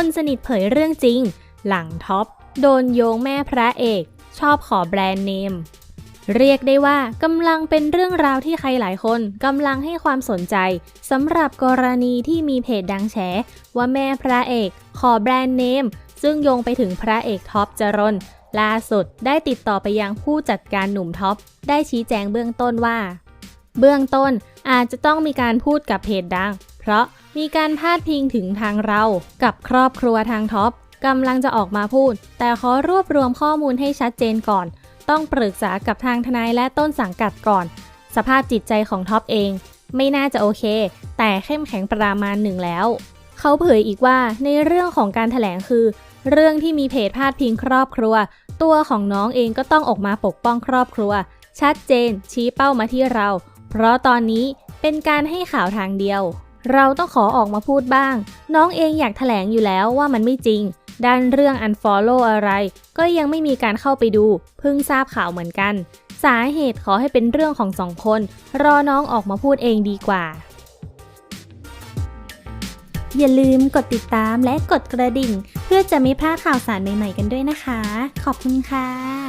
คนสนิทเผยเรื่องจริง หลังท็อป โดนโยงแม่พระเอก ชอบขอแบรนด์เนม เรียกได้ว่ากำลังเป็นเรื่องราวที่ใครหลายคนกำลังให้ความสนใจสำหรับกรณีที่มีเพจดังแฉ ว่าแม่พระเอก ขอแบรนด์เนม ซึ่งโยงไปถึงพระเอกท็อปจรนล่าสุดได้ติดต่อไปยังผู้จัดการหนุ่มท็อป ได้ชี้แจงเบื้องต้นว่า เบื้องต้นอาจจะต้องมีการพูดกับเพจดัง เพราะ มีการพาดพิงถึงทางเรากับครอบครัวทางท็อปกำลังจะออกมาพูด แต่ขอรวบรวมข้อมูลให้ชัดเจนก่อน ต้องปรึกษากับทางทนายและต้นสังกัดก่อน สภาพจิตใจของท็อปเอง ไม่น่าจะโอเค แต่เข้มแข็งประมาณหนึ่งแล้ว เขาเผยอีกว่าในเรื่องของการถแถลงคือ เรื่องที่มีเพจพาดพิงครอบครัว ตัวของน้องเองก็ต้องออกมาปกป้องครอบครัว ชัดเจนชี้เป้ามาที่เรา เพราะตอนนี้เป็นการให้ข่าวทางเดียว เราต้องขอออกมาพูดบ้าง น้องเองอยากถแถลงอยู่แล้วว่ามันไม่จริง ด้านเรื่อง unfollow อะไร ก็ยังไม่มีการเข้าไปดู เพิ่งทราบข่าวเหมือนกัน สาเหตุขอให้เป็นเรื่องของสองคน รอน้องออกมาพูดเองดีกว่า อย่าลืมกดติดตามและกดกระดิ่ง เพื่อจะไม่พลาดข่าวสารใหม่ๆกันด้วยนะคะ ขอบคุณค่ะ